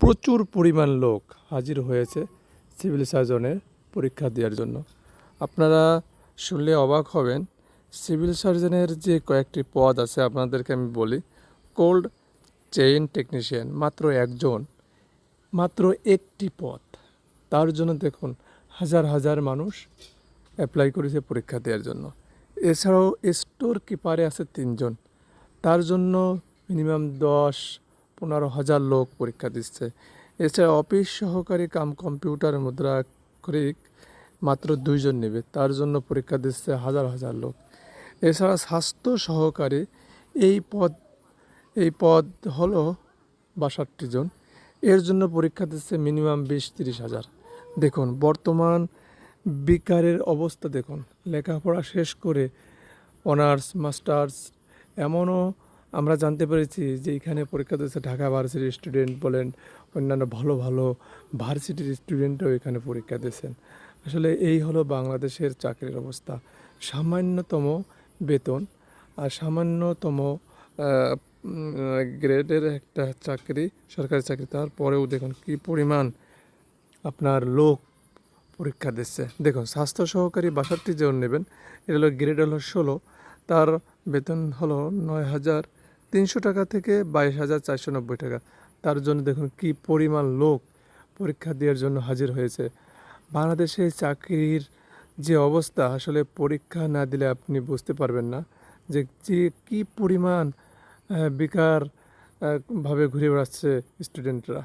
প্রচুর পরিমাণ লোক হাজির হয়েছে সিভিল সার্জনের পরীক্ষা দেওয়ার জন্য। আপনারা শুনলে অবাক হবেন সিভিল সার্জনের যে কয়েকটি পদ আছে আপনাদেরকে আমি বলি কোল্ড চেইন টেকনিশিয়ান মাত্র একজন, মাত্র একটি পদ। তার জন্য দেখুন, হাজার হাজার মানুষ অ্যাপ্লাই করেছে পরীক্ষা দেওয়ার জন্য। এছাড়াও স্টোর কিপারে আছে তিনজন। তার জন্য মিনিমাম দশ পনেরো হাজার লোক পরীক্ষা দিচ্ছে। এছাড়া অফিস সহকারী কাম কম্পিউটার, মুদ্রা, করিক মাত্র দুইজন নেবে, তার জন্য পরীক্ষা দিচ্ছে হাজার হাজার লোক। এছাড়া স্বাস্থ্য সহকারী এই পদ এই পদ হলো বাষট্টি জন। এর জন্য পরীক্ষা দিচ্ছে মিনিমাম বিশ তিরিশ হাজার। দেখুন, বর্তমান বেকারের অবস্থা দেখুন। লেখাপড়া শেষ করে অনার্স, মাস্টার্স, এমনও আমরা জানতে পেরেছি যে এখানে পরীক্ষা দিচ্ছে ঢাকা ভার্সিটির স্টুডেন্ট বলেন, অন্যান্য ভালো ভালো ভার্সিটির স্টুডেন্টও এখানে পরীক্ষা দিচ্ছেন আসলে এই হলো বাংলাদেশের চাকরির অবস্থা। সামান্যতম বেতন আর সামান্যতম গ্রেডের একটা চাকরি, সরকারি চাকরি, তারপরেও দেখুন কি পরিমাণ আপনার লোক পরীক্ষা দিচ্ছে। দেখুন, স্বাস্থ্য সহকারী বাষট্টি জন নেবেন, এটা হলো গ্রেড হলো ষোলো, তার বেতন হলো নয় হাজার তিনশো টাকা থেকে বাইশ হাজার চারশো নব্বই টাকা। তার জন্য দেখুন কি পরিমাণ লোক পরীক্ষা দেওয়ার জন্য হাজির হয়েছে। বাংলাদেশে চাকরির যে অবস্থা, আসলে পরীক্ষা না দিলে আপনি বুঝতে পারবেন না যে যে কী পরিমাণ বেকার ভাবে ঘুরে বেড়াচ্ছে স্টুডেন্টরা